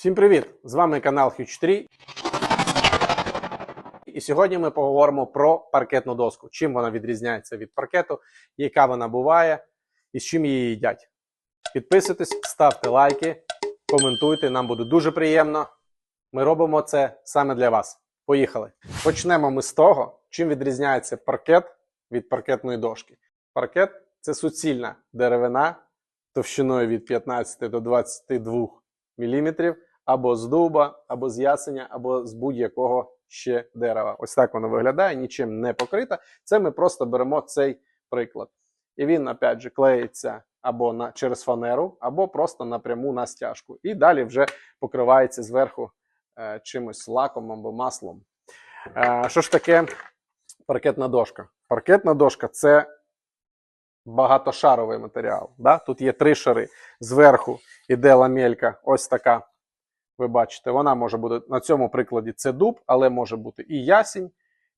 Всім привіт! З вами канал Huge 3. І сьогодні ми поговоримо про паркетну доску. Чим вона відрізняється від паркету, яка вона буває і з чим її їдять. Підписуйтесь, ставте лайки, коментуйте, нам буде дуже приємно. Ми робимо це саме для вас. Поїхали. Почнемо ми з того, чим відрізняється паркет від паркетної дошки. Паркет це суцільна деревина товщиною від 15 до 22 мм, або з дуба, або з ясеня, або з будь-якого ще дерева. Ось так воно виглядає, нічим не покрита. Це ми просто беремо цей приклад. І він, опять же, клеїться або на, через фанеру, або просто напряму на стяжку. І далі вже покривається зверху е, чимось лаком або маслом. Е, що ж таке паркетна дошка? Паркетна дошка це багатошаровий матеріал. Да? Тут є три шари. Зверху іде ламелька, ось така. Ви бачите, вона може бути на цьому прикладі це дуб, але може бути і ясінь.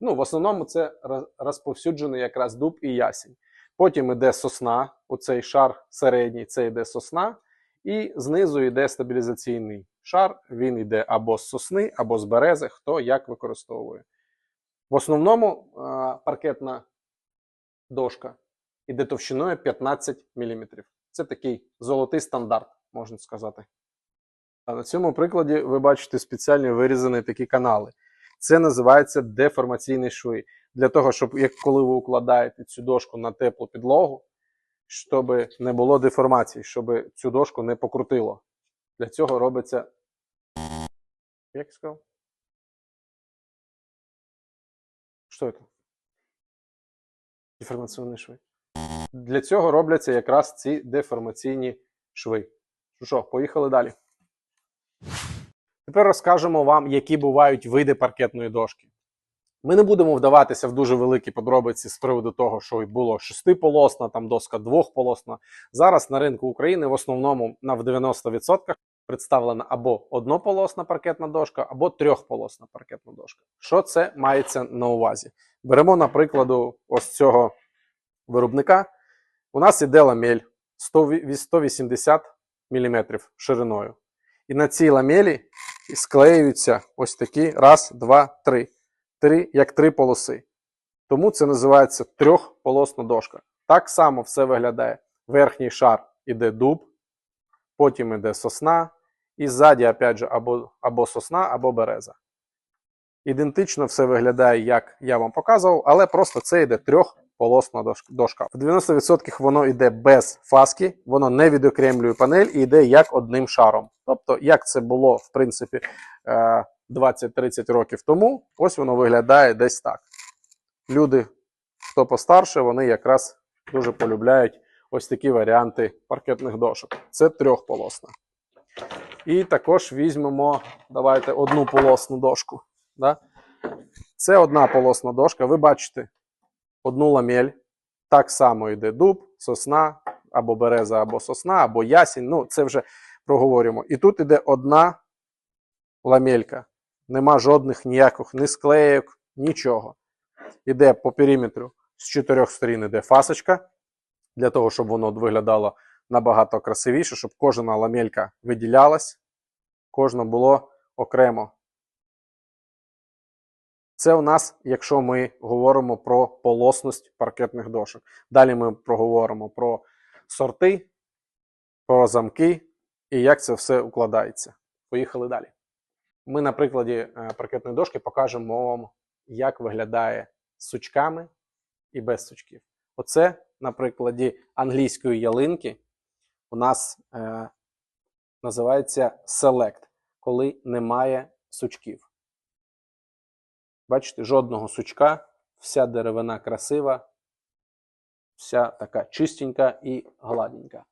Ну, в основному це розповсюджений якраз дуб і ясінь. Потім іде сосна, оцей шар середній, це йде сосна, і знизу йде стабілізаційний шар. Він йде або з сосни, або з берези, хто як використовує. В основному паркетна дошка іде товщиною 15 мм. Це такий золотий стандарт, можна сказати. А на цьому прикладі ви бачите спеціально вирізані такі канали. Це називається деформаційні шви. Для того, щоб як коли ви укладаєте цю дошку на теплу підлогу, щоб не було деформації, щоб цю дошку не покрутило. Для цього робиться. Як я сказав? Що це? Деформаційні шви. Для цього робляться якраз ці деформаційні шви. Що, поїхали далі. Тепер розкажемо вам, які бувають види паркетної дошки. Ми не будемо вдаватися в дуже великі подробиці з приводу того, що було шестиполосна, там доска двохполосна. Зараз на ринку України в основному на в 90% представлена або однополосна паркетна дошка, або трьохполосна паркетна дошка. Що це мається на увазі? Беремо, наприклад, ось цього виробника. У нас іде ламель 180 мм шириною. І на цій ламелі склеюються ось такі раз, два, три. Три, як три полоси. Тому це називається трьохполосна дошка. Так само все виглядає. Верхній шар іде дуб, потім іде сосна, і ззаді, опять же, або, або сосна, або береза. Ідентично все виглядає, як я вам показував, але просто це йде трьохполосна дош- дошка. В 90% воно йде без фаски, воно не відокремлює панель і йде як одним шаром. Тобто, як це було, в принципі, е, 20-30 років тому, ось воно виглядає десь так. Люди, хто постарше, вони якраз дуже полюбляють ось такі варіанти паркетних дошок. Це трьохполосна. І також візьмемо, давайте одну полосну дошку. Да? Це одна полосна дошка. Ви бачите одну ламель. Так само йде дуб, сосна, або береза, або сосна, або ясінь. Ну, це вже проговорюємо. І тут іде одна ламелька. Нема жодних ніяких ні склеїк, нічого. Іде по периметру з чотирьох сторін іде фасочка, для того, щоб воно виглядало набагато красивіше, щоб кожна ламелька виділялась, кожна було окремо. Це у нас, якщо ми говоримо про полосність паркетних дошок. Далі ми проговоримо про сорти, про замки і як це все укладається. Поїхали далі. Ми на прикладі е, паркетної дошки покажемо вам, як виглядає з сучками і без сучків. Оце на прикладі англійської ялинки у нас е, називається Select, коли немає сучків. Бачите, жодного сучка, вся деревина красива, вся така чистенька і гладенька.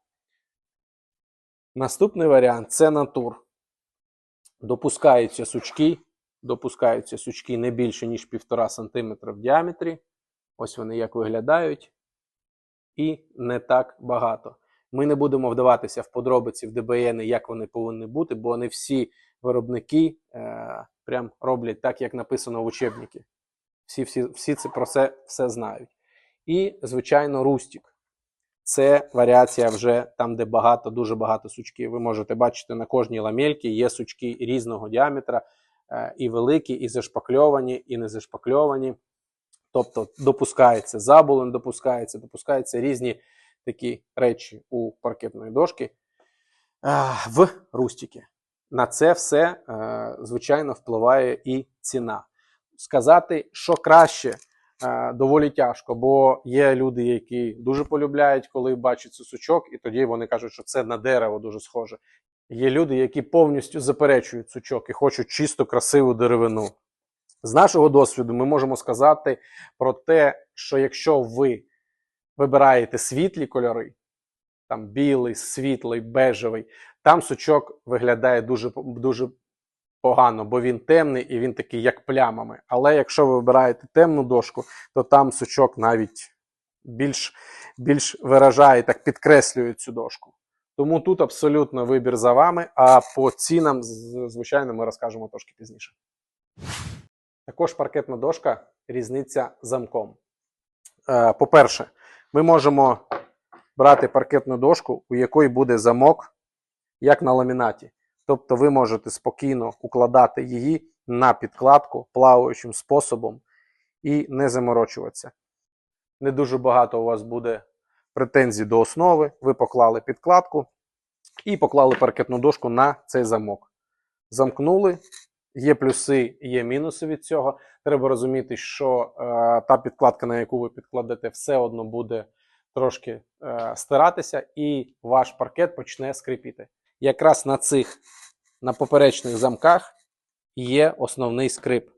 Наступний варіант це натур. Допускаються сучки, допускаються сучки не більше, ніж 1,5 см в діаметрі. Ось вони як виглядають. І не так багато. Ми не будемо вдаватися в подробиці в ДБН, як вони повинні бути, бо не всі виробники е, прям роблять так, як написано в учебнику. Всі, всі, всі це про це все знають. І, звичайно, рустік. Це варіація вже там, де багато, дуже багато сучків. Ви можете бачити на кожній ламельці є сучки різного діаметра, е, і великі, і зашпакльовані, і не зашпакльовані. Тобто допускається заболон, допускається, допускаються різні такі речі у паркетної дошки е, в рустіки. На це все, е, звичайно, впливає і ціна. Сказати, що краще, е, доволі тяжко, бо є люди, які дуже полюбляють, коли бачать сучок, і тоді вони кажуть, що це на дерево дуже схоже. Є люди, які повністю заперечують сучок і хочуть чисто красиву деревину. З нашого досвіду ми можемо сказати про те, що якщо ви вибираєте світлі кольори, там білий, світлий, бежевий, там сучок виглядає дуже, дуже погано, бо він темний і він такий, як плямами. Але якщо ви вибираєте темну дошку, то там сучок навіть більш, більш виражає, так підкреслює цю дошку. Тому тут абсолютно вибір за вами, а по цінам, звичайно, ми розкажемо трошки пізніше. Також паркетна дошка різниця замком. Е, По-перше, ми можемо брати паркетну дошку, у якої буде замок, як на ламінаті. Тобто ви можете спокійно укладати її на підкладку плаваючим способом і не заморочуватися. Не дуже багато у вас буде претензій до основи. Ви поклали підкладку і поклали паркетну дошку на цей замок. Замкнули. Є плюси, є мінуси від цього. Треба розуміти, що е, та підкладка, на яку ви підкладете, все одно буде трошки е, стиратися, і ваш паркет почне скрипіти. Якраз на цих на поперечних замках є основний скрип.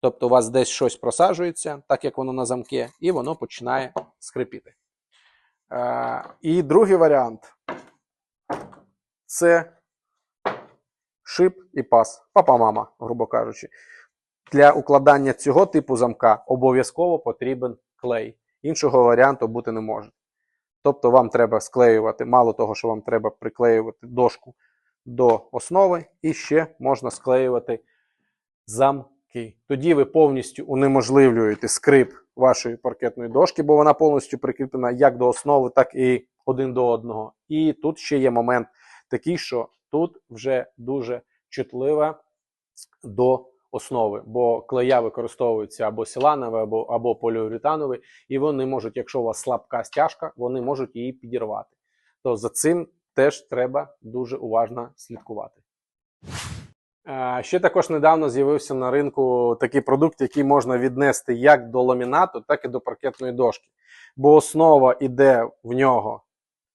Тобто у вас десь щось просаджується, так як воно на замки, і воно починає скрипіти. Е, і другий варіант це шип і пас. Папа-мама, грубо кажучи. Для укладання цього типу замка обов'язково потрібен клей. Іншого варіанту бути не може. Тобто вам треба склеювати, мало того, що вам треба приклеювати дошку до основи, і ще можна склеювати замки. Тоді ви повністю унеможливлюєте скрип вашої паркетної дошки, бо вона повністю прикріплена як до основи, так і один до одного. І тут ще є момент такий, що тут вже дуже чутлива до основи, бо клея використовуються або силанові, або, або поліуретанові, і вони можуть, якщо у вас слабка стяжка, вони можуть її підірвати. То за цим теж треба дуже уважно слідкувати. Е, Ще також недавно з'явився на ринку такий продукт, який можна віднести як до ламінату, так і до паркетної дошки. Бо основа йде в нього.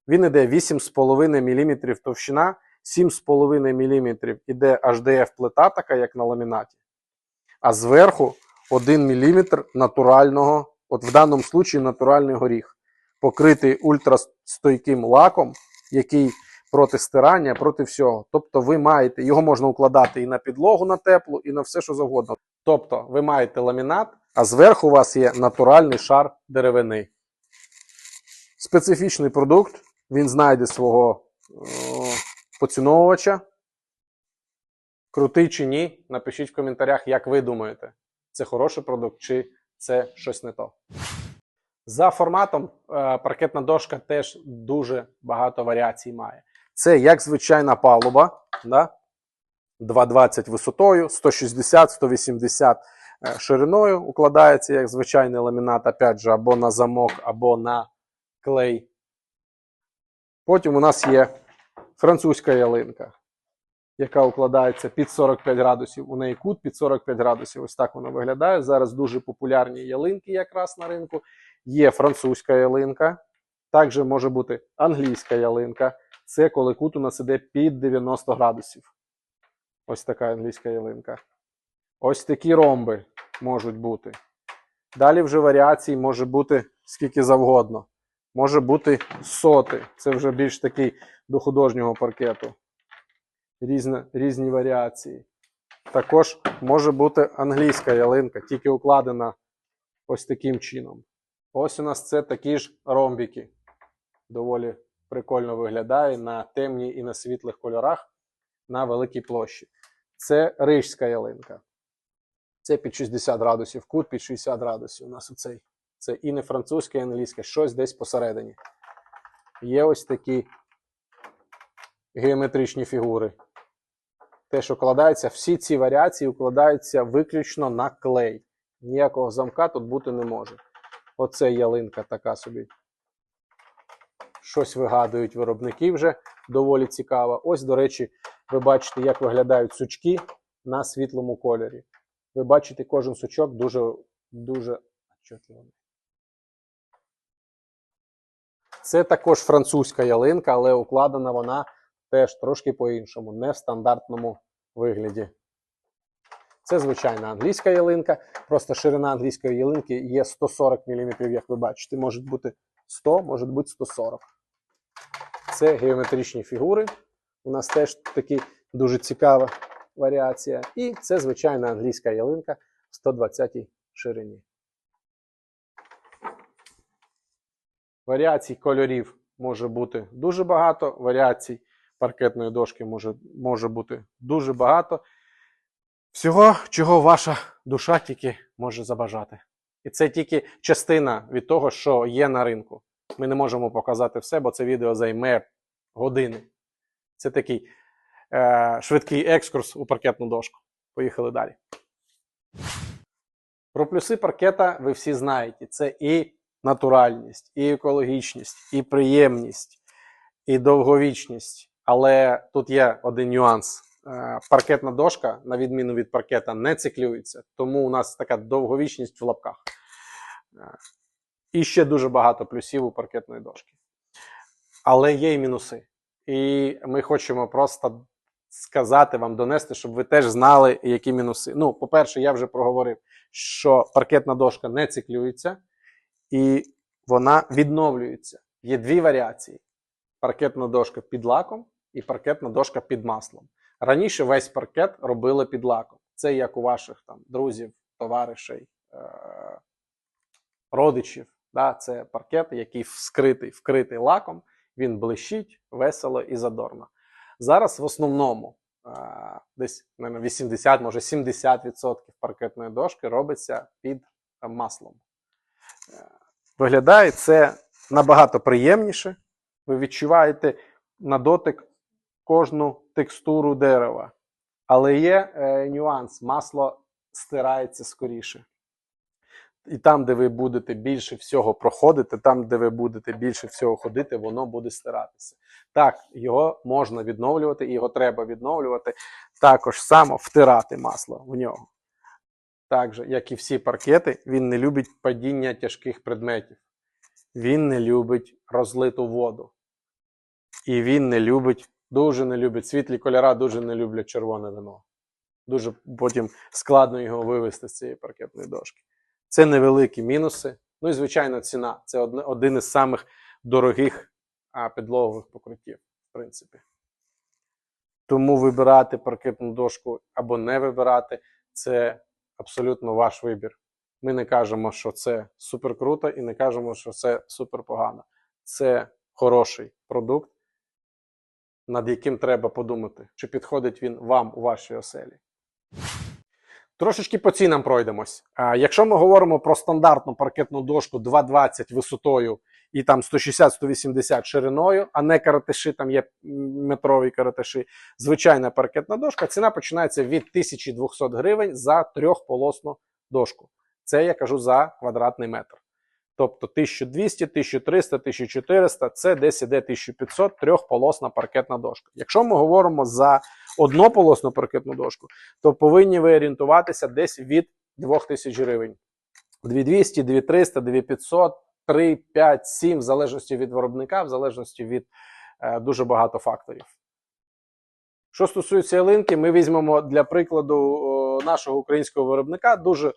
Він іде 8,5 мм товщина, 7,5 мм іде HDF плита, така як на ламінаті. А зверху 1 мм натурального, от в даному случаї натуральний горіх, покритий ультрастойким лаком, який проти стирання, проти всього. Тобто ви маєте, його можна укладати і на підлогу на теплу, і на все, що завгодно. Тобто ви маєте ламінат, а зверху у вас є натуральний шар деревини. Специфічний продукт, він знайде свого о, поціновувача. Крутий чи ні, напишіть в коментарях, як ви думаєте, це хороший продукт чи це щось не то. За форматом е, паркетна дошка теж дуже багато варіацій має. Це як звичайна палуба, да? 2,20 висотою, 160-180 е, шириною укладається як звичайний ламінат, опять же, або на замок, або на клей. Потім у нас є французька ялинка, яка укладається під 45 градусів. У неї кут під 45 градусів. Ось так вона виглядає. Зараз дуже популярні ялинки якраз на ринку. Є французька ялинка, також може бути англійська ялинка. Це коли кут у нас іде під 90 градусів. Ось така англійська ялинка. Ось такі ромби можуть бути. Далі вже варіацій може бути скільки завгодно. Може бути соти. Це вже більш такий до художнього паркету. Різні, різні варіації. Також може бути англійська ялинка, тільки укладена ось таким чином. Ось у нас це такі ж ромбіки. Доволі прикольно виглядає на темній і на світлих кольорах на великій площі. Це рижська ялинка. Це під 60 градусів, кут під 60 градусів. У нас оцей. Це і не французьке, і англійське, щось десь посередині. є ось такі геометричні фігури. Те, що вкладається, всі ці варіації укладаються виключно на клей. Ніякого замка тут бути не може. Оце ялинка така собі. Щось вигадують виробники вже доволі цікаво. Ось, до речі, ви бачите, як виглядають сучки на світлому кольорі. Ви бачите, кожен сучок дуже, дуже. Це також французька ялинка, але укладена вона теж трошки по-іншому, не в стандартному вигляді. Це звичайна англійська ялинка. Просто ширина англійської ялинки є 140 мм, як ви бачите. Може бути 100, може бути 140. Це геометричні фігури. У нас теж такі дуже цікава варіація. І це звичайна англійська ялинка в 120 ширині. Варіацій кольорів може бути дуже багато. Варіацій паркетної дошки може, може бути дуже багато. Всього, чого ваша душа тільки може забажати. І це тільки частина від того, що є на ринку. Ми не можемо показати все, бо це відео займе години. Це такий е, швидкий екскурс у паркетну дошку. Поїхали далі. Про плюси паркета ви всі знаєте. Це і натуральність, і екологічність, і приємність, і довговічність. Але тут є один нюанс. Е, Паркетна дошка, на відміну від паркета, не циклюється, тому у нас така довговічність в лапках. Е, І ще дуже багато плюсів у паркетної дошки. Але є і мінуси. І ми хочемо просто сказати вам, донести, щоб ви теж знали, які мінуси. Ну, по-перше, я вже проговорив, що паркетна дошка не циклюється і вона відновлюється. Є дві варіації: паркетна дошка під лаком і паркетна дошка під маслом. Раніше весь паркет робили під лаком. Це як у ваших там друзів, товаришей, е- родичів. Да? Це паркет, який вскритий, вкритий лаком, він блищить весело і задорно. Зараз в основному е- десь наверное, 80, може 70% паркетної дошки робиться під е, маслом. Виглядає це набагато приємніше. Ви відчуваєте на дотик кожну текстуру дерева. Але є е, нюанс: масло стирається скоріше. І там, де ви будете більше всього проходити, там, де ви будете більше всього ходити, воно буде стиратися. Так, його можна відновлювати, і його треба відновлювати. Також само втирати масло в нього. Так же, як і всі паркети, він не любить падіння тяжких предметів. Він не любить розлиту воду. І він не любить, дуже не любить світлі кольора, дуже не люблять червоне вино. Дуже потім складно його вивести з цієї паркетної дошки. Це невеликі мінуси. Ну і звичайно, ціна. Це один із самих дорогих підлогових покриттів, в принципі. Тому вибирати паркетну дошку або не вибирати це абсолютно ваш вибір. Ми не кажемо, що це супер круто, і не кажемо, що це супер погано. Це хороший продукт, над яким треба подумати, чи підходить він вам у вашій оселі. Трошечки по цінам пройдемось. А, якщо ми говоримо про стандартну паркетну дошку 2,20 висотою і там 160-180 шириною, а не каратиші, там є метрові каратиші, звичайна паркетна дошка, ціна починається від 1200 гривень за трьохполосну дошку. Це я кажу за квадратний метр. Тобто 1200, 1300, 1400 це десь іде 1500 трьохполосна паркетна дошка. Якщо ми говоримо за однополосну паркетну дошку, то повинні ви орієнтуватися десь від 2000 гривень. 2200, 2300, 2500, 3, 5, 7, в залежності від виробника, в залежності від е, дуже багато факторів. Що стосується ялинки, ми візьмемо для прикладу о, нашого українського виробника дуже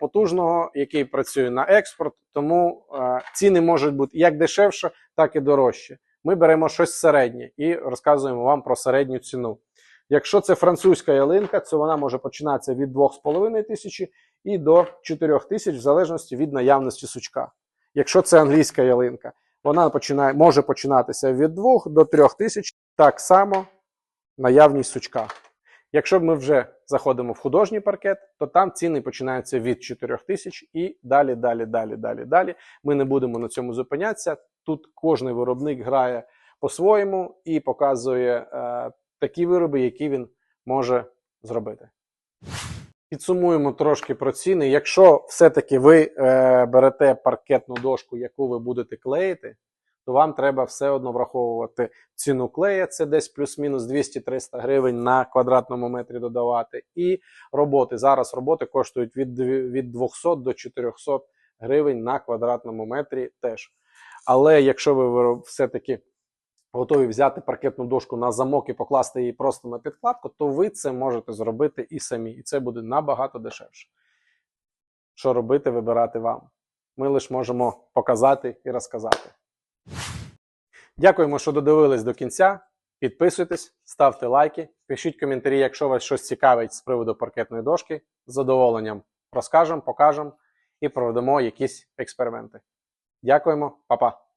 потужного, який працює на експорт, тому е, ціни можуть бути як дешевше, так і дорожче. Ми беремо щось середнє і розказуємо вам про середню ціну. Якщо це французька ялинка, то вона може починатися від 2,5 тисячі і до 4 тисяч, в залежності від наявності сучка. Якщо це англійська ялинка, вона починає, може починатися від 2 до 3 тисяч, так само наявність сучка. Якщо ми вже заходимо в художній паркет, то там ціни починаються від 4 тисяч і далі, далі, далі, далі, далі. Ми не будемо на цьому зупинятися. Тут кожний виробник грає по-своєму і показує е, такі вироби, які він може зробити. Підсумуємо трошки про ціни. Якщо все-таки ви е, берете паркетну дошку, яку ви будете клеїти, то вам треба все одно враховувати ціну клея, це десь плюс-мінус 200-300 гривень на квадратному метрі додавати. І роботи. Зараз роботи коштують від, від 200 до 400 гривень на квадратному метрі теж. Але якщо ви все-таки готові взяти паркетну дошку на замок і покласти її просто на підкладку, то ви це можете зробити і самі. І це буде набагато дешевше. Що робити, вибирати вам. Ми лише можемо показати і розказати. Дякуємо, що додивились до кінця. Підписуйтесь, ставте лайки, пишіть коментарі, якщо вас щось цікавить з приводу паркетної дошки. З задоволенням розкажемо, покажемо і проведемо якісь експерименти. Дякуємо, па-па!